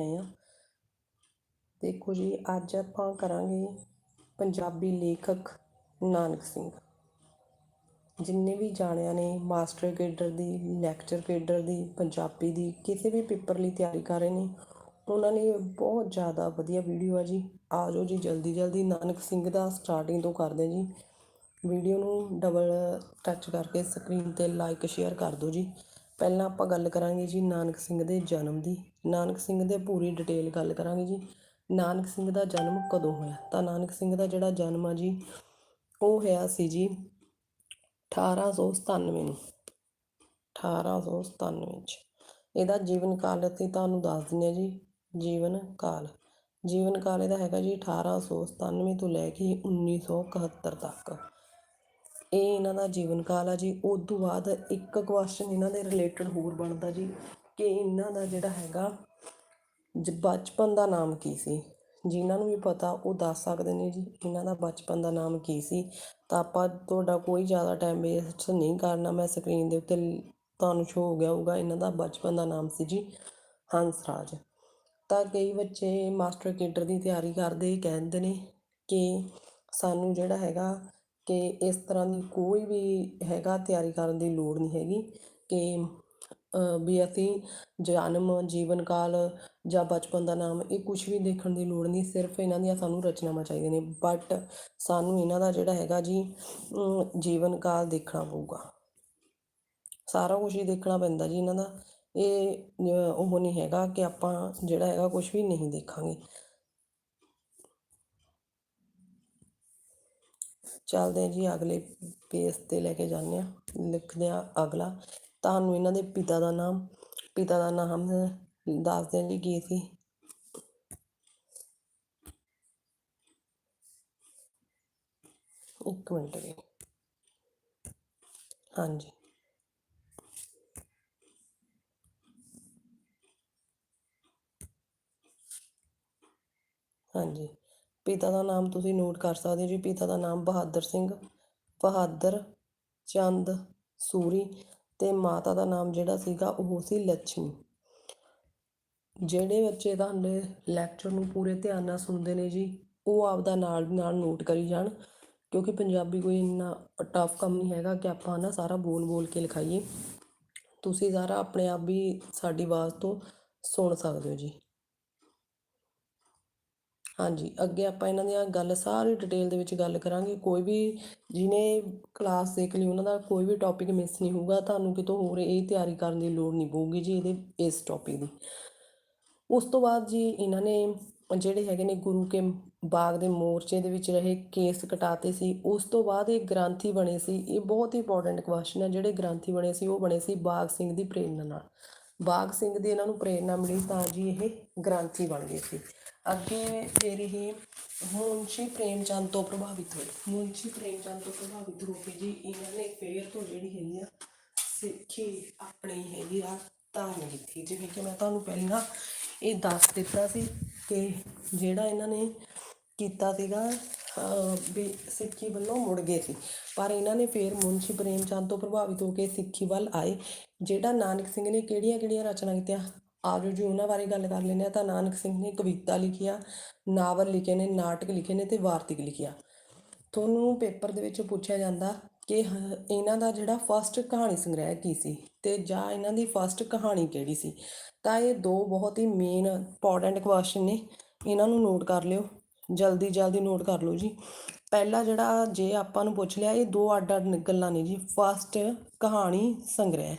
ਆਏ ਹਾਂ। ਦੇਖੋ ਜੀ, ਅੱਜ ਆਪਾਂ ਕਰਾਂਗੇ ਪੰਜਾਬੀ ਲੇਖਕ ਨਾਨਕ ਸਿੰਘ। ਜਿੰਨੇ ਵੀ ਜਾਣਿਆਂ ਨੇ ਮਾਸਟਰ ਕੇਡਰ ਦੀ, ਲੈਕਚਰ ਕੇਡਰ ਦੀ, ਪੰਜਾਬੀ ਦੀ, ਕਿਸੇ ਵੀ ਪੇਪਰ ਲਈ ਤਿਆਰੀ ਕਰ ਰਹੇ ਨੇ, ਉਹਨਾਂ ਲਈ ਬਹੁਤ ਜ਼ਿਆਦਾ ਵਧੀਆ ਵੀਡੀਓ ਆ ਜੀ। ਆ ਜਾਓ ਜੀ ਜਲਦੀ ਜਲਦੀ, ਨਾਨਕ ਸਿੰਘ ਦਾ ਸਟਾਰਟਿੰਗ ਤੋਂ ਕਰਦੇ ਜੀ। ਵੀਡੀਓ ਨੂੰ ਡਬਲ ਟੱਚ ਕਰਕੇ ਸਕਰੀਨ ਤੇ ਲਾਈਕ ਸ਼ੇਅਰ ਕਰ ਦਿਓ ਜੀ। ਪਹਿਲਾਂ ਆਪਾਂ ਗੱਲ ਕਰਾਂਗੇ ਜੀ ਨਾਨਕ ਸਿੰਘ ਦੇ ਜਨਮ ਦੀ। ਨਾਨਕ ਸਿੰਘ ਦੇ ਪੂਰੀ ਡਿਟੇਲ ਗੱਲ ਕਰਾਂਗੇ ਜੀ। ਨਾਨਕ ਸਿੰਘ ਦਾ ਜਨਮ ਕਦੋਂ ਹੋਇਆ? ਤਾਂ ਨਾਨਕ ਸਿੰਘ ਦਾ ਜਿਹੜਾ ਜਨਮ ਆ ਜੀ, ਉਹ ਹੋਇਆ ਸੀ ਜੀ 1897 ਨੂੰ। 1897 ਵਿੱਚ ਇਹਦਾ ਜੀਵਨ ਕਾਲ ਅਸੀਂ ਤੁਹਾਨੂੰ ਦੱਸ ਦਿੰਦੇ ਹਾਂ ਜੀ। ਜੀਵਨ ਕਾਲ। ਜੀਵਨ ਕਾਲ ਇਹਦਾ ਹੈਗਾ ਜੀ 1897 ਤੋਂ ਲੈ ਕੇ 1971 ਤੱਕ। ਇਹ ਇਹਨਾਂ ਦਾ ਜੀਵਨ ਕਾਲ ਆ ਜੀ। ਉਸ ਤੋਂ ਬਾਅਦ ਇੱਕ ਕੁਐਸਚਨ ਇਹਨਾਂ ਦੇ ਰਿਲੇਟਡ ਹੋਰ ਬਣਦਾ ਜੀ ਕਿ ਇਹਨਾਂ ਦਾ ਜਿਹੜਾ ਹੈਗਾ ਜ ਬਚਪਨ ਦਾ ਨਾਮ ਕੀ ਸੀ? ਜਿਨ੍ਹਾਂ ਨੂੰ ਵੀ ਪਤਾ, ਉਹ ਦੱਸ ਸਕਦੇ ਨੇ ਜੀ ਇਹਨਾਂ ਦਾ ਬਚਪਨ ਦਾ ਨਾਮ ਕੀ ਸੀ। ਤਾਂ ਆਪਾਂ ਤੁਹਾਡਾ ਕੋਈ ਜ਼ਿਆਦਾ ਟਾਈਮ ਵੇਸਟ ਨਹੀਂ ਕਰਨਾ। ਮੈਂ ਸਕਰੀਨ ਦੇ ਉੱਤੇ ਤੁਹਾਨੂੰ ਸ਼ੋ ਹੋ ਗਿਆ ਹੋਊਗਾ ਇਹਨਾਂ ਦਾ ਬਚਪਨ ਦਾ ਨਾਮ ਸੀ ਜੀ ਹੰਸਰਾਜ ਤਾਂ ਕਈ ਬੱਚੇ ਮਾਸਟਰ ਕੇਡਰ ਦੀ ਤਿਆਰੀ ਕਰਦੇ, ਕਹਿੰਦੇ ਨੇ ਕਿ ਸਾਨੂੰ ਜਿਹੜਾ ਹੈਗਾ ਕਿ ਇਸ ਤਰ੍ਹਾਂ ਦੀ ਕੋਈ ਵੀ ਹੈਗਾ, ਤਿਆਰੀ ਕਰਨ ਦੀ ਲੋੜ ਨਹੀਂ ਹੈਗੀ ਕਿ ਵੀ ਅਸੀਂ ਜਨਮ ਜੀਵਨ ਕਾਲ ਜਾਂ ਬਚਪਨ ਦਾ ਨਾਮ ਇਹ ਕੁਝ ਵੀ ਦੇਖਣ ਦੀ ਲੋੜ ਨਹੀਂ, ਸਿਰਫ ਇਹਨਾਂ ਦੀਆਂ ਸਾਨੂੰ ਰਚਨਾਵਾਂ ਚਾਹੀਦੀਆਂ ਨੇ ਬਟ ਸਾਨੂੰ ਇਹਨਾਂ ਦਾ ਜਿਹੜਾ ਹੈਗਾ ਜੀ ਜੀਵਨ ਕਾਲ ਦੇਖਣਾ ਪਊਗਾ। ਸਾਰਾ ਕੁਝ ਹੀ ਦੇਖਣਾ ਪੈਂਦਾ ਜੀ ਇਹਨਾਂ ਦਾ। ਇਹ ਉਹ ਨਹੀਂ ਹੈਗਾ ਕਿ ਆਪਾਂ ਜਿਹੜਾ ਹੈਗਾ ਕੁਝ ਵੀ ਨਹੀਂ ਦੇਖਾਂਗੇ। ਚੱਲਦੇ ਹਾਂ ਜੀ, ਅਗਲੇ ਪੇਜ ਤੇ ਲੈ ਕੇ ਜਾਂਦੇ ਹਾਂ, ਲਿਖਦੇ ਹਾਂ ਅਗਲਾ। ਤੁਹਾਨੂੰ ਇਹਨਾਂ ਦੇ ਪਿਤਾ ਦਾ ਨਾਮ, ਪਿਤਾ ਦਾ ਨਾਮ ਦੱਸਦੇ ਹਾਂ ਜੀ ਕੀ ਸੀ। ਇੱਕ ਮਿੰਟ ਜੀ। ਹਾਂਜੀ। ਹਾਂਜੀ। ਪਿਤਾ ਦਾ ਨਾਮ ਤੁਸੀਂ ਨੋਟ ਕਰ ਸਕਦੇ ਹੋ ਜੀ। ਪਿਤਾ ਦਾ ਨਾਮ ਬਹਾਦਰ ਸਿੰਘ, ਬਹਾਦਰ ਚੰਦ ਸੂਰੀ ਤੇ ਮਾਤਾ ਦਾ ਨਾਮ ਜਿਹੜਾ ਸੀਗਾ ਉਹ ਸੀ ਲక్ష్ਮੀ ਜਿਹੜੇ ਬੱਚੇ ਤੁਹਾਡੇ ਲੈਕਚਰ ਨੂੰ ਪੂਰੇ ਧਿਆਨ ਨਾਲ ਸੁਣਦੇ ਨੇ ਜੀ, ਉਹ ਆਪਦਾ ਨਾਲ ਨਾਲ ਨੋਟ ਕਰੀ ਜਾਣ, ਕਿਉਂਕਿ ਪੰਜਾਬੀ ਕੋਈ ਇੰਨਾ ਟਫ ਕੰਮ ਨਹੀਂ ਹੈਗਾ ਕਿ ਆਪਾਂ ਨਾ ਸਾਰਾ ਬੋਲ ਬੋਲ ਕੇ ਲਿਖਾਈਏ। ਤੁਸੀਂ ਸਾਰਾ ਆਪਣੇ ਆਪ ਵੀ ਸਾਡੀ ਆਵਾਜ਼ ਤੋਂ ਸੁਣ ਸਕਦੇ ਹੋ ਜੀ। ਹਾਂਜੀ, ਅੱਗੇ ਆਪਾਂ ਇਹਨਾਂ ਦੀਆਂ ਗੱਲ, ਸਾਰੀ ਡਿਟੇਲ ਦੇ ਵਿੱਚ ਗੱਲ ਕਰਾਂਗੇ। ਕੋਈ ਵੀ ਜਿਹਨੇ ਕਲਾਸ ਦੇਖ ਲਈ, ਉਹਨਾਂ ਦਾ ਕੋਈ ਵੀ ਟੌਪਿਕ ਮਿਸ ਨਹੀਂ ਹੋਊਗਾ, ਤੁਹਾਨੂੰ ਕਿਤੋਂ ਹੋਰ ਇਹ ਤਿਆਰੀ ਕਰਨ ਦੀ ਲੋੜ ਨਹੀਂ ਪਊਗੀ ਜੀ ਇਹਦੇ, ਇਸ ਟੌਪਿਕ ਦੀ। ਉਸ ਤੋਂ ਬਾਅਦ ਜੀ ਇਹਨਾਂ ਨੇ ਜਿਹੜੇ ਹੈਗੇ ਨੇ ਗੁਰੂ ਕੇ ਬਾਗ ਦੇ ਮੋਰਚੇ ਦੇ ਵਿੱਚ ਰਹੇ, ਕੇਸ ਕਟਾਤੇ ਸੀ। ਉਸ ਤੋਂ ਬਾਅਦ ਇਹ ਗ੍ਰੰਥੀ ਬਣੇ ਸੀ। ਇਹ ਬਹੁਤ ਹੀ ਇੰਪੋਰਟੈਂਟ ਕੁਐਸਚਨ ਹੈ ਜਿਹੜੇ ਗ੍ਰੰਥੀ ਬਣੇ ਸੀ, ਉਹ ਬਣੇ ਸੀ ਬਾਗ ਸਿੰਘ ਦੀ ਪ੍ਰੇਰਣਾ ਨਾਲ। ਬਾਗ ਸਿੰਘ ਦੀ ਇਹਨਾਂ ਨੂੰ ਪ੍ਰੇਰਣਾ ਮਿਲੀ ਤਾਂ ਜੀ ਇਹ ਗ੍ਰੰਥੀ ਬਣ ਗਏ ਸੀ। ਅੱਗੇ ਫਿਰ ਇਹ ਮੁਨਸ਼ੀ ਪ੍ਰੇਮ ਚੰਦ ਤੋਂ ਪ੍ਰਭਾਵਿਤ ਹੋਏ ਮੁਨਸ਼ੀ ਪ੍ਰੇਮ ਚੰਦ ਤੋਂ ਪ੍ਰਭਾਵਿਤ ਹੋ ਕੇ ਜੀ, ਇਹਨਾਂ ਨੇ ਫੇਰ ਤੋਂ ਜਿਹੜੀ ਹੈਗੀ ਆ ਸਿੱਖੀ ਆਪਣੀ ਹੈਗੀ ਆ, ਧਾਰਨ ਕੀਤੀ। ਜਿਵੇਂ ਕਿ ਮੈਂ ਤੁਹਾਨੂੰ ਪਹਿਲਾਂ ਇਹ ਦੱਸ ਦਿੱਤਾ ਸੀ ਕਿ ਜਿਹੜਾ ਇਹਨਾਂ ਨੇ ਕੀਤਾ ਸੀਗਾ ਵੀ ਸਿੱਖੀ ਵੱਲੋਂ ਮੁੜ ਗਏ ਸੀ। ਪਰ ਇਹਨਾਂ ਨੇ ਫੇਰ ਮੁਨਸ਼ੀ ਪ੍ਰੇਮ ਚੰਦ ਤੋਂ ਪ੍ਰਭਾਵਿਤ ਹੋ ਕੇ ਸਿੱਖੀ ਵੱਲ ਆਏ। ਜਿਹੜਾ ਨਾਨਕ ਸਿੰਘ ਨੇ ਕਿਹੜੀਆਂ ਕਿਹੜੀਆਂ ਰਚਨਾ ਕੀਤੀਆਂ? ਆਜੋ ਜੀ ਉਹਨਾਂ ਬਾਰੇ ਗੱਲ ਕਰ ਲੈਂਦੇ ਆ ਤਾਂ ਨਾਨਕ ਸਿੰਘ ਨੇ ਕਵਿਤਾ ਲਿਖੀਆਂ ਨਾਵਲ ਲਿਖੇ ਨੇ, ਨਾਟਕ ਲਿਖੇ ਨੇ ਤੇ ਵਾਰਤਕ ਲਿਖਿਆ ਤੁਹਾਨੂੰ ਪੇਪਰ ਦੇ ਵਿੱਚ ਪੁੱਛਿਆ ਜਾਂਦਾ ਕਿ ਇਹਨਾਂ ਦਾ ਜਿਹੜਾ ਫਸਟ ਕਹਾਣੀ ਸੰਗ੍ਰਹਿ ਕੀ ਸੀ ਤੇ ਜਾਂ ਇਹਨਾਂ ਦੀ ਫਸਟ ਕਹਾਣੀ ਕਿਹੜੀ ਸੀ? ਤਾਂ ਇਹ ਦੋ ਬਹੁਤ ਹੀ ਮੇਨ ਇੰਪੋਰਟੈਂਟ ਕੁਐਸਚਨ ਨੇ। ਇਹਨਾਂ ਨੂੰ ਨੋਟ ਕਰ ਲਿਓ। ਜਲਦੀ ਜਲਦੀ ਨੋਟ ਕਰ ਲਓ ਜੀ। ਪਹਿਲਾ ਜਿਹੜਾ ਜੇ ਆਪਾਂ ਨੂੰ ਪੁੱਛ ਲਿਆ, ਇਹ ਦੋ ਅੱਡ ਅੱਡ ਗੱਲਾਂ ਨੇ ਜੀ। ਫਸਟ ਕਹਾਣੀ ਸੰਗ੍ਰਹਿ।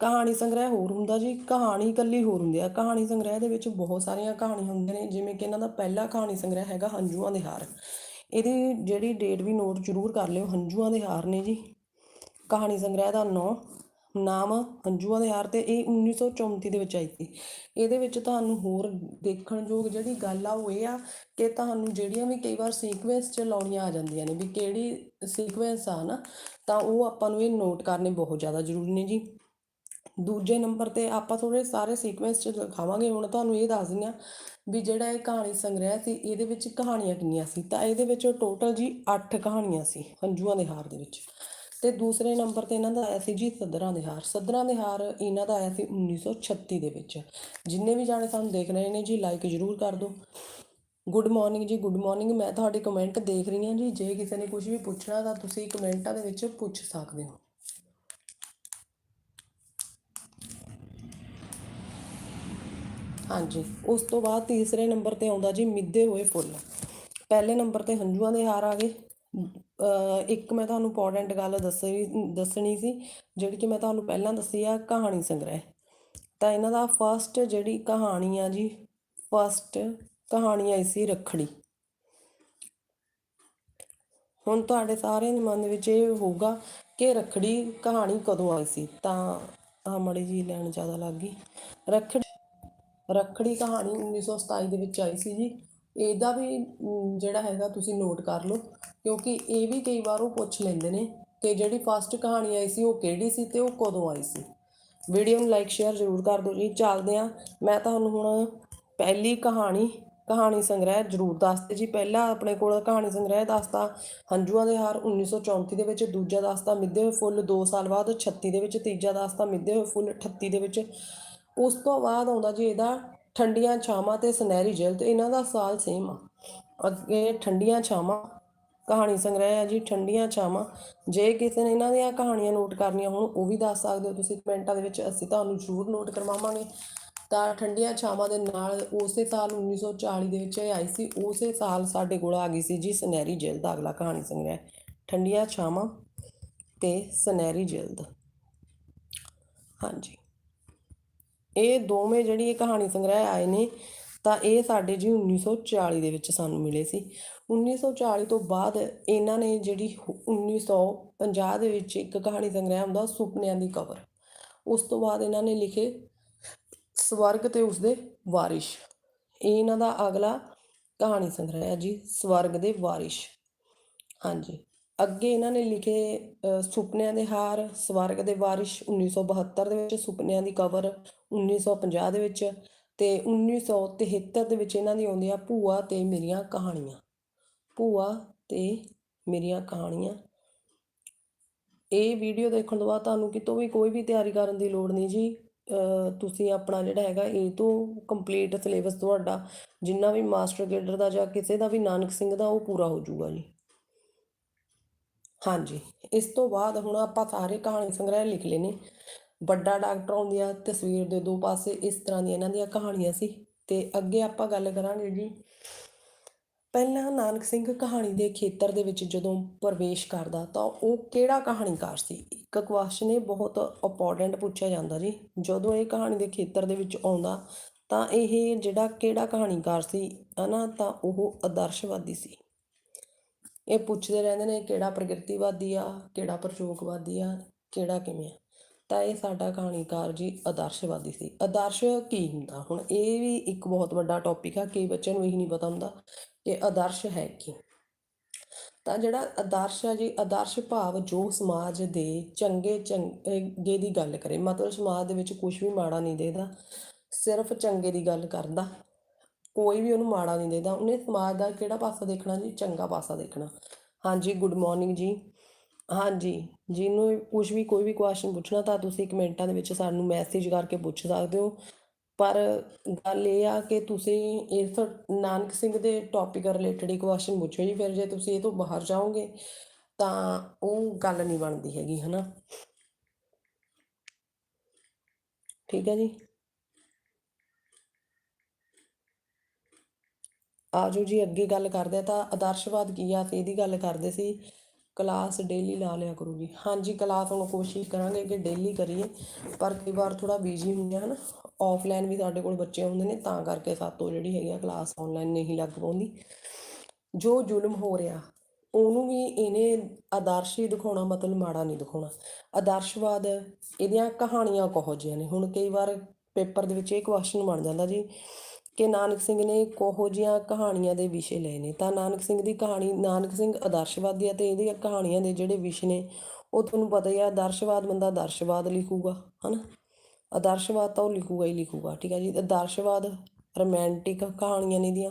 ਕਹਾਣੀ ਸੰਗ੍ਰਹਿ ਹੋਰ ਹੁੰਦਾ ਜੀ, ਕਹਾਣੀ ਇਕੱਲੀ ਹੋਰ ਹੁੰਦੀ ਆ। ਕਹਾਣੀ ਸੰਗ੍ਰਹਿ ਦੇ ਵਿੱਚ ਬਹੁਤ ਸਾਰੀਆਂ ਕਹਾਣੀਆਂ ਹੁੰਦੀਆਂ ਨੇ, ਜਿਵੇਂ ਕਿ ਇਹਨਾਂ ਦਾ ਪਹਿਲਾ ਕਹਾਣੀ ਸੰਗ੍ਰਹਿ ਹੈਗਾ ਹੰਝੂਆਂ ਦੇ ਹਾਰ। ਇਹਦੀ ਜਿਹੜੀ ਡੇਟ ਵੀ ਨੋਟ ਜ਼ਰੂਰ ਕਰ ਲਿਓ, ਹੰਝੂਆਂ ਦੇ ਹਾਰ ਨੇ ਜੀ। ਕਹਾਣੀ ਸੰਗ੍ਰਹਿ ਦਾ ਨਾਂ, ਨਾਮ ਹੰਝੂਆਂ ਦੇ ਹਾਰ ਤੇ ਇਹ 1934 ਦੇ ਵਿੱਚ ਆਈ ਸੀ। ਇਹਦੇ ਵਿੱਚ ਤੁਹਾਨੂੰ ਹੋਰ ਦੇਖਣਯੋਗ ਜਿਹੜੀ ਗੱਲ ਆ ਉਹ ਇਹ ਆ ਕਿ ਤੁਹਾਨੂੰ ਜਿਹੜੀਆਂ ਵੀ ਕਈ ਵਾਰ ਸੀਕੁਐਂਸ ਚ ਲਾਉਣੀਆਂ ਆ ਜਾਂਦੀਆਂ ਨੇ ਵੀ ਕਿਹੜੀ ਸੀਕੁਐਂਸ ਆ ਨਾ, ਤਾਂ ਉਹ ਆਪਾਂ ਨੂੰ ਇਹ ਨੋਟ ਕਰਨੇ ਬਹੁਤ ਜ਼ਿਆਦਾ ਜ਼ਰੂਰੀ ਨੇ ਜੀ। ਦੂਜੇ ਨੰਬਰ ਤੇ ਆਪਾਂ ਥੋੜੇ ਸਾਰੇ ਸੀਕੁਐਂਸ ਚ ਦਿਖਾਵਾਂਗੇ, ਹੁਣ ਤੁਹਾਨੂੰ ਇਹ ਦੱਸ ਦਿੰਦੇ ਆ ਵੀ ਜਿਹੜਾ ਇਹ ਕਹਾਣੀ ਸੰਗ੍ਰਹਿ ਸੀ, ਇਹਦੇ ਵਿੱਚ ਕਹਾਣੀਆਂ ਕਿੰਨੀਆਂ ਸੀ? ਤਾਂ ਇਹਦੇ ਵਿੱਚ ਟੋਟਲ ਜੀ 8 ਕਹਾਣੀਆਂ ਸੀ, ਹੰਝੂਆਂ ਦੇ ਹਾਰ ਦੇ ਵਿੱਚ। ਤੇ ਦੂਸਰੇ ਨੰਬਰ ਤੇ ਇਹਨਾਂ ਦਾ ਆਇਆ ਸੀ ਜੀ ਸੱਧਰਾਂ ਦੇ ਹਾਰ। ਸੱਧਰਾਂ ਦੇ ਹਾਰ ਇਹਨਾਂ ਦਾ ਆਇਆ ਸੀ 1936 ਦੇ ਵਿੱਚ। ਜਿੰਨੇ ਵੀ ਜਾਣੇ ਸਾਨੂੰ ਦੇਖ ਰਹੇ ਨੇ ਜੀ ਲਾਈਕ ਜ਼ਰੂਰ ਕਰ ਦਿਓ। ਗੁੱਡ ਮਾਰਨਿੰਗ ਜੀ ਗੁੱਡ ਮਾਰਨਿੰਗ ਮੈਂ ਤੁਹਾਡੇ ਕਮੈਂਟ ਦੇਖ ਰਹੀ ਹਾਂ ਜੀ। ਜੇ ਕਿਸੇ ਨੇ ਕੁਝ ਵੀ ਪੁੱਛਣਾ ਤਾਂ ਤੁਸੀਂ ਕਮੈਂਟਾਂ ਦੇ ਵਿੱਚ ਪੁੱਛ ਸਕਦੇ ਹੋ। ਹਾਂਜੀ। ਉਸ ਤੋਂ ਬਾਅਦ ਤੀਸਰੇ ਨੰਬਰ ਤੇ ਆਉਂਦਾ ਜੀ ਮਿੱਧੇ ਹੋਏ ਫੁੱਲ। ਪਹਿਲੇ ਨੰਬਰ ਤੇ ਹੰਝੂਆਂ ਦੇ ਹਾਰ ਆ ਗਏ। ਇੱਕ ਮੈਂ ਤੁਹਾਨੂੰ ਇੰਪੋਰਟੈਂਟ ਗੱਲ ਦੱਸਣੀ ਦੱਸਣੀ ਸੀ, ਜਿਹੜੀ ਕਿ ਮੈਂ ਤੁਹਾਨੂੰ ਪਹਿਲਾਂ ਦੱਸੀ ਆ, ਕਹਾਣੀ ਸੰਗ੍ਰਹਿ। ਤਾਂ ਇਹਨਾਂ ਦਾ ਫਸਟ ਜਿਹੜੀ ਕਹਾਣੀ ਆ ਜੀ ਫਸਟ ਕਹਾਣੀ ਆਈ ਸੀ ਰੱਖੜੀ। ਹੁਣ ਤੁਹਾਡੇ ਸਾਰਿਆਂ ਦੇ ਮਨ ਵਿੱਚ ਇਹ ਹੋਊਗਾ ਕਿ ਰੱਖੜੀ ਕਹਾਣੀ ਕਦੋਂ ਆਈ ਸੀ? ਤਾਂ ਆ ਮੜੀ ਜੀ ਲੈਣ ਜ਼ਿਆਦਾ ਲੱਗ ਗਈ। ਰੱਖੜੀ ਰੱਖੜੀ ਕਹਾਣੀ 1927 ਦੇ ਵਿੱਚ ਆਈ ਸੀ ਜੀ। ਇਹਦਾ ਵੀ ਜਿਹੜਾ ਹੈਗਾ ਤੁਸੀਂ ਨੋਟ ਕਰ ਲਓ, ਕਿਉਂਕਿ ਇਹ ਵੀ ਕਈ ਵਾਰ ਉਹ ਪੁੱਛ ਲੈਂਦੇ ਨੇ ਕਿ ਜਿਹੜੀ ਫਸਟ ਕਹਾਣੀ ਆਈ ਸੀ ਉਹ ਕਿਹੜੀ ਸੀ ਤੇ ਉਹ ਕਦੋਂ ਆਈ ਸੀ। ਵੀਡੀਓ ਨੂੰ ਲਾਈਕ ਸ਼ੇਅਰ ਜ਼ਰੂਰ ਕਰ ਦਿਓ ਜੀ। ਚੱਲਦੇ ਆ ਮੈਂ ਤੁਹਾਨੂੰ ਹੁਣ ਪਹਿਲੀ ਕਹਾਣੀ ਕਹਾਣੀ ਸੰਗ੍ਰਹਿ ਜ਼ਰੂਰ ਦੱਸਦੇ ਜੀ। ਪਹਿਲਾ ਆਪਣੇ ਕੋਲ ਕਹਾਣੀ ਸੰਗ੍ਰਹਿ ਦੱਸਦਾ ਹੰਝੂਆਂ ਦੇ ਹਾਰ 1934 ਦੇ ਵਿੱਚ, ਦੂਜਾ ਦੱਸਦਾ ਮਿੱਧੇ ਹੋਏ ਫੁੱਲ 2 ਸਾਲ ਬਾਅਦ 36 ਦੇ ਵਿੱਚ, ਤੀਜਾ ਦੱਸਦਾ ਮਿੱਧੇ ਹੋਏ ਫੁੱਲ 38 ਦੇ ਵਿੱਚ। ਉਸ ਤੋਂ ਬਾਅਦ ਆਉਂਦਾ ਜੀ ਇਹਦਾ ਠੰਡੀਆਂ ਛਾਵਾਂ ਤੇ ਸੁਨਹਿਰੀ ਜਲਦ ਇਹਨਾਂ ਦਾ ਸਾਲ ਸੇਮ ਆ। ਅੱਗੇ ਠੰਡੀਆਂ ਛਾਵਾਂ, ਕਹਾਣੀ ਸੰਗ੍ਰਹਿ ਆ ਜੀ, ਠੰਡੀਆਂ ਛਾਵਾਂ। ਜੇ ਕਿਸੇ ਨੇ ਇਹਨਾਂ ਦੀਆਂ ਕਹਾਣੀਆਂ ਨੋਟ ਕਰਨੀਆਂ ਹੋਣ, ਉਹ ਵੀ ਦੱਸ ਸਕਦੇ ਹੋ ਤੁਸੀਂ। ਕਮੈਂਟਾਂ ਦੇ ਵਿੱਚ ਅਸੀਂ ਤੁਹਾਨੂੰ ਜ਼ਰੂਰ ਨੋਟ ਕਰਵਾਵਾਂਗੇ। ਤਾਂ ਠੰਡੀਆਂ ਛਾਵਾਂ ਦੇ ਨਾਲ ਉਸੇ ਸਾਲ 1940 ਦੇ ਵਿੱਚ ਇਹ ਆਈ ਸੀ। ਉਸੇ ਸਾਲ ਸਾਡੇ ਕੋਲ ਆ ਗਈ ਸੀ ਜੀ ਸੁਨਹਿਰੀ ਜਿਲਦ ਦਾ ਅਗਲਾ ਕਹਾਣੀ ਸੰਗ੍ਰਹਿ। ਠੰਡੀਆਂ ਛਾਵਾਂ ਤੇ ਸੁਨਹਿਰੀ ਜਿਲਦ ਹਾਂਜੀ। ਇਹ ਦੋਵੇਂ ਜਿਹੜੀ ਇਹ ਕਹਾਣੀ ਸੰਗ੍ਰਹਿ ਆਏ ਨੇ, ਤਾਂ ਇਹ ਸਾਡੇ ਜੀ 1940 ਦੇ ਵਿੱਚ ਸਾਨੂੰ ਮਿਲੇ ਸੀ। 1940 ਤੋਂ ਬਾਅਦ ਇਹਨਾਂ ਨੇ ਜਿਹੜੀ ਹੁ- 1950 ਦੇ ਵਿੱਚ ਇੱਕ ਕਹਾਣੀ ਸੰਗ੍ਰਹਿ ਹੁੰਦਾ ਸੁਪਨਿਆਂ ਦੀ ਕਬਰ ਉਸ ਤੋਂ ਬਾਅਦ ਇਹਨਾਂ ਨੇ ਲਿਖੇ ਸਵਰਗ ਤੇ ਉਸਦੇ ਵਾਰਿਸ਼। ਇਹ ਇਹਨਾਂ ਦਾ ਅਗਲਾ ਕਹਾਣੀ ਸੰਗ੍ਰਹਿ ਹੈ ਜੀ, ਸਵਰਗ ਦੇ ਵਾਰਿਸ਼। ਹਾਂਜੀ। ਅੱਗੇ ਇਹਨਾਂ ਨੇ ਲਿਖੇ ਸੁਪਨਿਆਂ ਦੇ ਹਾਰ, ਸਵਰਗ ਦੇ ਵਾਰਿਸ਼ 1972 ਦੇ ਵਿੱਚ, ਸੁਪਨਿਆਂ ਦੀ ਕਬਰ 1950 ਦੇ ਵਿੱਚ ਤੇ 1973 ਦੇ ਵਿੱਚ ਇਹਨਾਂ ਦੀ ਆਉਂਦੀ ਆ ਭੂਆ ਤੇ ਮੇਰੀਆਂ ਕਹਾਣੀਆਂ। ਭੂਆ ਤੇ ਮੇਰੀਆਂ ਕਹਾਣੀਆਂ। ਇਹ ਵੀਡੀਓ ਦੇਖਣ ਤੋਂ ਬਾਅਦ ਤੁਹਾਨੂੰ ਕਿਤੋਂ ਵੀ ਕੋਈ ਵੀ ਤਿਆਰੀ ਕਰਨ ਦੀ ਲੋੜ ਨਹੀਂ ਜੀ। ਤੁਸੀਂ ਆਪਣਾ ਜਿਹੜਾ ਹੈਗਾ ਇਹ ਤੋਂ ਕੰਪਲੀਟ ਸਿਲੇਬਸ ਤੁਹਾਡਾ ਜਿੰਨਾ ਵੀ ਮਾਸਟਰ ਗੇਡਰ ਦਾ ਜਾਂ ਕਿਸੇ ਦਾ ਵੀ ਨਾਨਕ ਸਿੰਘ ਦਾ ਉਹ ਪੂਰਾ ਹੋ ਜਾਊਗਾ ਜੀ। ਹਾਂਜੀ। ਇਸ ਤੋਂ ਬਾਅਦ ਹੁਣ ਆਪਾਂ ਸਾਰੇ ਕਹਾਣੀ ਸੰਗ੍ਰਹਿ ਲਿਖ ਲਏ ਨੇ ਵੱਡਾ ਡਾਕਟਰ ਆਉਂਦੀ ਤਸਵੀਰ ਦੇ ਦੋ ਪਾਸੇ ਇਸ ਤਰ੍ਹਾਂ ਦੀਆਂ ਇਹਨਾਂ ਦੀਆਂ ਕਹਾਣੀਆਂ ਸੀ। ਤੇ ਅੱਗੇ ਆਪਾਂ ਗੱਲ ਕਰਾਂਗੇ ਜੀ। ਪਹਿਲਾਂ ਨਾਨਕ ਸਿੰਘ ਕਹਾਣੀ ਦੇ ਖੇਤਰ ਦੇ ਵਿੱਚ ਜਦੋਂ ਪ੍ਰਵੇਸ਼ ਕਰਦਾ ਤਾਂ ਉਹ ਕਿਹੜਾ ਕਹਾਣੀਕਾਰ ਸੀ? ਇੱਕ ਕੁਐਸਚਨ ਇਹ ਬਹੁਤ ਇੰਪੋਰਟੈਂਟ ਪੁੱਛਿਆ ਜਾਂਦਾ ਜੀ। ਜਦੋਂ ਇਹ ਕਹਾਣੀ ਦੇ ਖੇਤਰ ਦੇ ਵਿੱਚ ਆਉਂਦਾ ਤਾਂ ਇਹ ਜਿਹੜਾ ਕਿਹੜਾ ਕਹਾਣੀਕਾਰ ਸੀ ਹਨਾ ਤਾਂ ਉਹ ਆਦਰਸ਼ਵਾਦੀ ਸੀ। ਇਹ ਪੁੱਛਦੇ ਰਹਿੰਦੇ ਨੇ ਕਿਹੜਾ ਪ੍ਰਗਿਰਤੀਵਾਦੀ ਆ, ਕਿਹੜਾ ਪ੍ਰਯੋਗਵਾਦੀ ਆ, ਕਿਹੜਾ ਕਿਵੇਂ ਆ। ਤਾਂ ਇਹ ਸਾਡਾ ਕਹਾਣੀਕਾਰ ਜੀ ਆਦਰਸ਼ਵਾਦੀ ਸੀ। ਆਦਰਸ਼ ਕੀ ਹੁੰਦਾ? ਹੁਣ ਇਹ ਵੀ ਇੱਕ ਬਹੁਤ ਵੱਡਾ ਟੌਪਿਕ ਆ ਕਿ ਬੱਚਿਆਂ ਨੂੰ ਇਹ ਨਹੀਂ ਪਤਾ ਹੁੰਦਾ ਕਿ ਆਦਰਸ਼ ਹੈ ਕੀ। ਤਾਂ ਜਿਹੜਾ ਆਦਰਸ਼ ਹੈ ਜੀ, ਆਦਰਸ਼ ਭਾਵ ਜੋ ਸਮਾਜ ਦੇ ਚੰਗੇ ਚੰਗੇ ਦੀ ਗੱਲ ਕਰੇ, ਮਤਲਬ ਸਮਾਜ ਦੇ ਵਿੱਚ ਕੁਝ ਵੀ ਮਾੜਾ ਨਹੀਂ ਦੇਦਾ ਸਿਰਫ ਚੰਗੇ ਦੀ ਗੱਲ ਕਰਦਾ। ਕੋਈ ਵੀ ਉਹਨੂੰ ਮਾੜਾ ਨਹੀਂ ਦੇਖਦਾ ਉਹਨੇ ਸਮਾਜ ਦਾ ਕਿਹੜਾ ਪਾਸਾ ਦੇਖਣਾ ਜੀ? ਚੰਗਾ ਪਾਸਾ ਦੇਖਣਾ। ਹਾਂਜੀ ਗੁੱਡ ਮਾਰਨਿੰਗ ਜੀ। ਹਾਂਜੀ, ਜਿਹਨੂੰ ਕੁਝ ਵੀ, ਕੋਈ ਵੀ ਕੁਐਸਚਨ ਪੁੱਛਣਾ ਤਾਂ ਤੁਸੀਂ ਕਮੈਂਟਾਂ ਦੇ ਵਿੱਚ ਸਾਨੂੰ ਮੈਸੇਜ ਕਰਕੇ ਪੁੱਛ ਸਕਦੇ ਹੋ। ਪਰ ਗੱਲ ਇਹ ਆ ਕਿ ਤੁਸੀਂ ਇਸ ਨਾਨਕ ਸਿੰਘ ਦੇ ਟੌਪਿਕ ਰਿਲੇਟਡ ਹੀ ਕੁਐਸਚਨ ਪੁੱਛੋ ਜੀ। ਫਿਰ ਜੇ ਤੁਸੀਂ ਇਹ ਤੋਂ ਬਾਹਰ ਜਾਓਗੇ, ਤਾਂ ਉਹ ਗੱਲ ਨਹੀਂ ਬਣਦੀ ਹੈਗੀ, ਹਨਾ? ਠੀਕ ਹੈ ਜੀ? ਆਜੋ ਜੀ, ਅੱਗੇ ਗੱਲ ਕਰਦੇ ਆ ਤਾਂ ਆਦਰਸ਼ਵਾਦ ਕੀ ਆ? ਤੇ ਇਹਦੀ ਗੱਲ ਕਰਦੇ ਸੀ, ਕਲਾਸ ਡੇਲੀ ਲਾ ਲਿਆ ਕਰੋ ਜੀ। ਹਾਂਜੀ, ਕਲਾਸ ਹੁਣ ਕੋਸ਼ਿਸ਼ ਕਰਾਂਗੇ ਕਿ ਡੇਲੀ ਕਰੀਏ, ਪਰ ਕਈ ਵਾਰ ਥੋੜਾ ਬਿਜ਼ੀ ਹੁੰਦੇ ਹਨ। ਆਫਲਾਈਨ ਵੀ ਸਾਡੇ ਕੋਲ ਬੱਚੇ ਹੁੰਦੇ ਨੇ, ਤਾਂ ਕਰਕੇ ਸਾਤੋਂ ਜਿਹੜੀ ਹੈਗੀ ਆ ਕਲਾਸ ਆਨਲਾਈਨ ਨਹੀਂ ਲੱਗ ਪਾਉਂਦੀ। ਜੋ ਜ਼ੁਲਮ ਹੋ ਰਿਹਾ, ਉਹਨੂੰ ਵੀ ਇਹਨੇ ਆਦਰਸ਼ ਹੀ ਦਿਖਾਉਣਾ, ਮਤਲਬ ਮਾੜਾ ਨਹੀਂ ਦਿਖਾਉਣਾ। ਆਦਰਸ਼ਵਾਦ ਇਹਦੀਆਂ ਕਹਾਣੀਆਂ ਕਹੋ ਜਿਹੀਆਂ ਨੇ। ਹੁਣ ਕਈ ਵਾਰ ਪੇਪਰ ਦੇ ਵਿੱਚ ਇਹ ਕੁਐਸਚਨ ਬਣ ਜਾਂਦਾ ਜੀ ਕਿ ਨਾਨਕ ਸਿੰਘ ਨੇ ਕੋਹੋ ਜੀਆਂ ਕਹਾਣੀਆਂ ਦੇ ਵਿਸ਼ੇ ਲਏ ਨੇ। ਤਾਂ ਨਾਨਕ ਸਿੰਘ ਦੀ ਕਹਾਣੀ ਨਾਨਕ ਸਿੰਘ ਆਦਰਸ਼ਵਾਦੀ ਹੈ ਤੇ ਇਹਦੀਆਂ ਕਹਾਣੀਆਂ ਦੇ ਜਿਹੜੇ ਵਿਸ਼ੇ ਨੇ, ਉਹ ਤੁਹਾਨੂੰ ਪਤਾ ਹੀ ਆ, ਆਦਰਸ਼ਵਾਦ ਬੰਦਾ ਆਦਰਸ਼ਵਾਦ ਲਿਖੂਗਾ, ਹਨਾ? ਆਦਰਸ਼ਵਾਦ ਤਾਂ ਉਹ ਲਿਖੂਗਾ ਹੀ ਲਿਖੂਗਾ, ਠੀਕ ਹੈ ਜੀ? ਆਦਰਸ਼ਵਾਦ ਰੋਮਾਂਟਿਕ ਕਹਾਣੀਆਂ ਨੇ ਇਹਦੀਆਂ,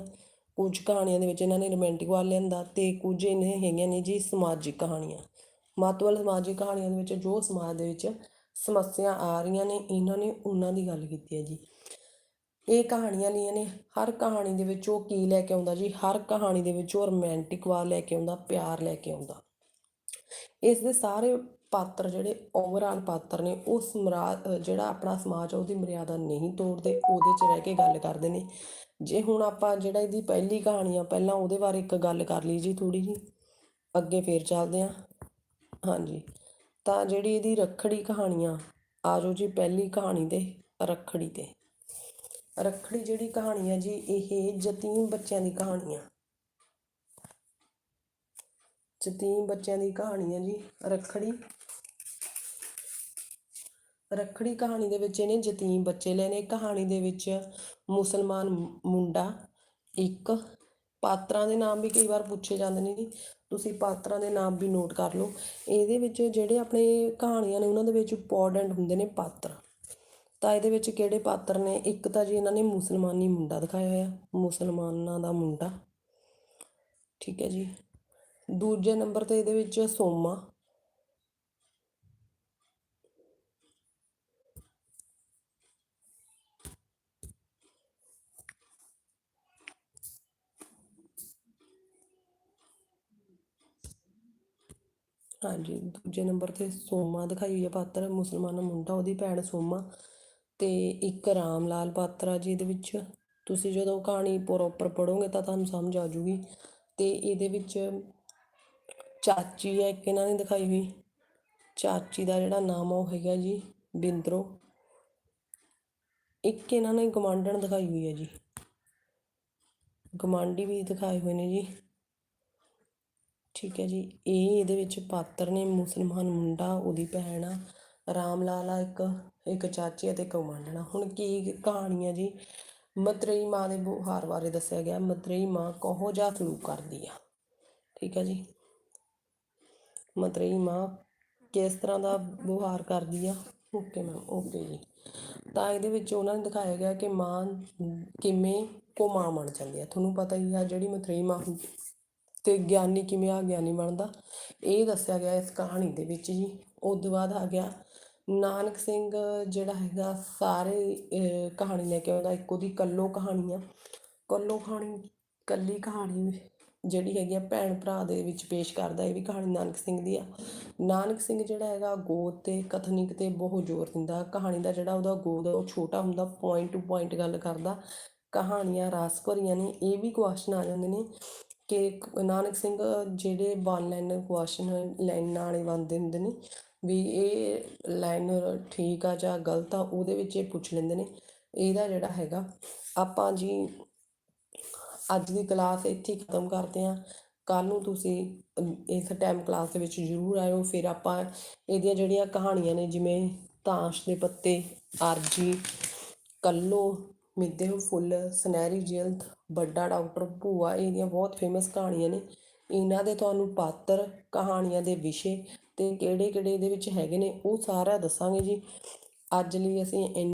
ਕੁਝ ਕਹਾਣੀਆਂ ਦੇ ਵਿੱਚ ਇਹਨਾਂ ਨੇ ਰੋਮਾਂਟਿਕ ਵੱਲ ਲਿਆਂਦਾ ਤੇ ਕੁਝ ਇਹਨੇ ਹੈਗੀਆਂ ਨੇ ਜੀ ਸਮਾਜਿਕ ਕਹਾਣੀਆਂ। ਮਹੱਤਵਪੂਰਨ ਸਮਾਜਿਕ ਕਹਾਣੀਆਂ ਦੇ ਵਿੱਚ ਜੋ ਸਮਾਜ ਦੇ ਵਿੱਚ ਸਮੱਸਿਆ ਆ ਰਹੀਆਂ ਨੇ, ਇਹਨਾਂ ਨੇ ਉਹਨਾਂ ਦੀ ਗੱਲ ਕੀਤੀ ਹੈ ਜੀ। ਇਹ ਕਹਾਣੀਆਂ ਨਹੀਂ ਨੇ, ਹਰ ਕਹਾਣੀ ਦੇ ਵਿੱਚ ਉਹ ਕੀ ਲੈ ਕੇ ਆਉਂਦਾ ਜੀ? ਹਰ ਕਹਾਣੀ ਦੇ ਵਿੱਚ ਉਹ ਰੋਮਾਂਟਿਕ ਵਾ ਲੈ ਕੇ ਆਉਂਦਾ, ਪਿਆਰ ਲੈ ਕੇ ਆਉਂਦਾ। ਇਸ ਦੇ ਸਾਰੇ ਪਾਤਰ ਜਿਹੜੇ ਓਵਰਆਲ ਪਾਤਰ ਨੇ, ਉਹ ਸਮਰਾ ਜਿਹੜਾ ਆਪਣਾ ਸਮਾਜ ਆ, ਉਹਦੀ ਮਰਿਆਦਾ ਨਹੀਂ ਤੋੜਦੇ, ਉਹਦੇ 'ਚ ਰਹਿ ਕੇ ਗੱਲ ਕਰਦੇ ਨੇ। ਜੇ ਹੁਣ ਆਪਾਂ ਜਿਹੜਾ ਇਹਦੀ ਪਹਿਲੀ ਕਹਾਣੀ ਆ, ਪਹਿਲਾਂ ਉਹਦੇ ਬਾਰੇ ਇੱਕ ਗੱਲ ਕਰ ਲਈ ਜੀ ਥੋੜੀ ਜੀ ਅੱਗੇ ਫੇਰ ਚੱਲਦੇ ਹਾਂ। ਹਾਂਜੀ, ਤਾਂ ਜਿਹੜੀ ਇਹਦੀ ਰੱਖੜੀ ਕਹਾਣੀਆਂ ਆ ਜਾਓ ਜੀ, ਪਹਿਲੀ ਕਹਾਣੀ 'ਤੇ ਰੱਖੜੀ ਤੇ। ਰੱਖੜੀ ਜਿਹੜੀ ਕਹਾਣੀ ਹੈ ਜੀ, ਇਹ ਯਤੀਮ ਬੱਚਿਆਂ ਦੀ ਕਹਾਣੀ ਆ। ਯਤੀਮ ਬੱਚਿਆਂ ਦੀ ਕਹਾਣੀ ਹੈ ਜੀ, ਰੱਖੜੀ। ਰੱਖੜੀ ਕਹਾਣੀ ਦੇ ਵਿੱਚ ਇਹਨੇ ਯਤੀਮ ਬੱਚੇ ਲਏ ਨੇ। ਕਹਾਣੀ ਦੇ ਵਿੱਚ ਮੁਸਲਮਾਨ ਮੁੰਡਾ ਇੱਕ, ਪਾਤਰਾਂ ਦੇ ਨਾਮ ਵੀ ਕਈ ਵਾਰ ਪੁੱਛੇ ਜਾਂਦੇ ਨੇ ਜੀ। ਤੁਸੀਂ ਪਾਤਰਾਂ ਦੇ ਨਾਮ ਵੀ ਨੋਟ ਕਰ ਲਓ। ਇਹਦੇ ਵਿੱਚ ਜਿਹੜੇ ਆਪਣੇ ਕਹਾਣੀਆਂ ਨੇ, ਉਹਨਾਂ ਦੇ ਵਿੱਚ ਇੰਪੋਰਟੈਂਟ ਹੁੰਦੇ ਨੇ ਪਾਤਰ। ਤਾਂ ਇਹਦੇ ਵਿੱਚ ਕਿਹੜੇ ਪਾਤਰ ਨੇ? ਇੱਕ ਤਾਂ ਜੀ ਇਹਨਾਂ ਨੇ ਮੁਸਲਮਾਨੀ ਮੁੰਡਾ ਦਿਖਾਇਆ ਹੋਇਆ, ਮੁਸਲਮਾਨਾਂ ਦਾ ਮੁੰਡਾ। ਠੀਕ ਹੈ ਜੀ। ਦੂਜੇ ਨੰਬਰ ਤੇ ਇਹਦੇ ਵਿੱਚ ਸੋਮਾ। ਹਾਂਜੀ, ਦੂਜੇ ਨੰਬਰ ਤੇ ਸੋਮਾ ਦਿਖਾਈ ਹੋਈ ਹੈ ਪਾਤਰ, ਮੁਸਲਮਾਨ ਮੁੰਡਾ, ਉਹਦੀ ਭੈਣ ਸੋਮਾ। ਤੇ ਇੱਕ ਰਾਮ ਲਾਲ ਪਾਤਰ ਆ ਜੀ ਇਹਦੇ ਵਿੱਚ ਤੁਸੀਂ ਜਦੋਂ ਕਹਾਣੀ ਪ੍ਰੋਪਰ ਪੜੋਗੇ ਤਾਂ ਤੁਹਾਨੂੰ ਸਮਝ ਆ ਜੂਗੀ। ਤੇ ਇਹਦੇ ਵਿੱਚ ਚਾਚੀ ਹੈ, ਇੱਕ ਇਹਨਾਂ ਨੇ ਦਿਖਾਈ ਹੋਈ। ਚਾਚੀ ਦਾ ਜਿਹੜਾ ਨਾਮ ਆ, ਉਹ ਹੈਗਾ ਜੀ ਬਿੰਦਰੋ। ਇੱਕ ਇਹਨਾਂ ਨੇ ਗਵਾਂਢਣ ਦਿਖਾਈ ਹੋਈ ਹੈ ਜੀ। ਗਵਾਂਢੀ ਵੀ ਦਿਖਾਏ ਹੋਏ ਨੇ ਜੀ। ਠੀਕ ਹੈ ਜੀ। ਇਹ ਇਹਦੇ ਵਿੱਚ ਪਾਤਰ ਨੇ, ਮੁਸਲਮਾਨ ਮੁੰਡਾ, ਉਹਦੀ ਭੈਣ ਆ। ਰਾਮ ਲਾਲਾ ਇੱਕ ਇੱਕ ਚਾਚੀ ਅਤੇ ਇੱਕ ਗਵਾਂਢਣਾ ਹੁਣ ਕੀ ਕਹਾਣੀ ਹੈ ਜੀ? ਮਤਰੇਈ ਮਾਂ ਦੇ ਬੁਹਾਰ ਬਾਰੇ ਦੱਸਿਆ ਗਿਆ। ਮਤਰੇਈ ਮਾਂ ਕਹੋ ਜਿਹਾ ਸਲੂਕ ਕਰਦੀ ਆ। ਠੀਕ ਹੈ ਜੀ। ਮਤਰੇਈ ਮਾਂ ਕਿਸ ਤਰ੍ਹਾਂ ਦਾ ਵਿਵਹਾਰ ਕਰਦੀ ਆ? ਓਕੇ ਮੈਮ, ਓਕੇ ਜੀ। ਤਾਂ ਇਹਦੇ ਵਿੱਚ ਉਹਨਾਂ ਨੇ ਦਿਖਾਇਆ ਗਿਆ ਕਿ ਮਾਂ ਕਿਵੇਂ ਕੋ ਮਾਂ ਬਣ ਜਾਂਦੀ ਆ। ਤੁਹਾਨੂੰ ਪਤਾ ਹੀ ਆ ਜਿਹੜੀ ਮਤਰੇਈ ਮਾਂ ਹੁੰਦੀ ਤੇ ਗਿਆਨੀ ਕਿਵੇਂ ਆ ਗਿਆਨੀ ਬਣਦਾ। ਇਹ ਦੱਸਿਆ ਗਿਆ ਇਸ ਕਹਾਣੀ ਦੇ ਵਿੱਚ ਜੀ। ਉਸ ਤੋਂ ਬਾਅਦ ਆ ਗਿਆ ਨਾਨਕ ਸਿੰਘ ਜਿਹੜਾ ਹੈਗਾ, ਸਾਰੇ ਕਹਾਣੀ ਲੈ ਕੇ ਆਉਂਦਾ, ਇੱਕ ਉਹਦੀ ਕੱਲੋ ਕਹਾਣੀ ਆ। ਕੱਲੋ ਕਹਾਣੀ, ਕੱਲੀ ਕਹਾਣੀ ਜਿਹੜੀ ਹੈਗੀ ਆ, ਭੈਣ ਭਰਾ ਦੇ ਵਿੱਚ ਪੇਸ਼ ਕਰਦਾ, ਇਹ ਵੀ ਕਹਾਣੀ ਨਾਨਕ ਸਿੰਘ ਦੀ ਆ। ਨਾਨਕ ਸਿੰਘ ਜਿਹੜਾ ਹੈਗਾ, ਗੋਦ ਤੇ ਕਥਨਿਕ ਤੇ ਬਹੁਤ ਜ਼ੋਰ ਦਿੰਦਾ। ਕਹਾਣੀ ਦਾ ਜਿਹੜਾ ਉਹਦਾ ਗੋਦ ਉਹ ਛੋਟਾ ਹੁੰਦਾ ਪੁਆਇੰਟ ਟੂ ਪੁਆਇੰਟ ਗੱਲ ਕਰਦਾ। ਕਹਾਣੀਆਂ ਰਾਸ ਭਰੀਆਂ ਨੇ, ਇਹ ਵੀ ਕੁਐਸਚਨ ਆ ਜਾਂਦੇ ਨੇ ਕਿ ਨਾਨਕ ਸਿੰਘ ਜਿਹੜੇ ਵਨ ਲਾਈਨ ਕੁਐਸਚਨ, ਲਾਈਨਾਂ ਵਾਲੇ ਬਣਦੇ ਹੁੰਦੇ ਨੇ ਵੀ ਇਹ ਲਾਈਨਰ ਠੀਕ ਆ ਜਾਂ ਗਲਤ ਆ, ਉਹਦੇ ਵਿੱਚ ਇਹ ਪੁੱਛ ਲੈਂਦੇ ਨੇ। ਇਹਦਾ ਜਿਹੜਾ ਹੈਗਾ, ਆਪਾਂ ਜੀ ਅੱਜ ਦੀ ਕਲਾਸ ਇੱਥੇ ਹੀ ਖਤਮ ਕਰਦੇ ਹਾਂ। ਕੱਲ ਨੂੰ ਤੁਸੀਂ ਇਸ ਟਾਈਮ ਕਲਾਸ ਦੇ ਵਿੱਚ ਜ਼ਰੂਰ ਆਇਓ। ਫਿਰ ਆਪਾਂ ਇਹਦੀਆਂ ਜਿਹੜੀਆਂ ਕਹਾਣੀਆਂ ਨੇ, ਜਿਵੇਂ ਤਾਸ਼ ਦੇ ਪੱਤੇ, ਆਰਜੀ, ਕੱਲੋ, ਮਿੱਦੇ ਹੋਏ ਫੁੱਲ, ਸੁਨਹਿਰੀ ਜਿਲਦ, ਵੱਡਾ ਡਾਕਟਰ ਭੂਆ, ਇਹਦੀਆਂ ਬਹੁਤ ਫੇਮਸ ਕਹਾਣੀਆਂ ਨੇ। ਇਹਨਾਂ ਦੇ ਤੁਹਾਨੂੰ ਪਾਤਰ ਕਹਾਣੀਆਂ ਦੇ ਵਿਸ਼ੇ ਤੇ ਕਿਹੜੇ ਕਿਹੜੇ ਇਹਦੇ ਵਿੱਚ ਹੈਗੇ ਨੇ, ਉਹ ਸਾਰਾ ਦੱਸਾਂਗੇ ਜੀ। ਅੱਜ ਲਈ ਅਸੀਂ ਇੰਨਾ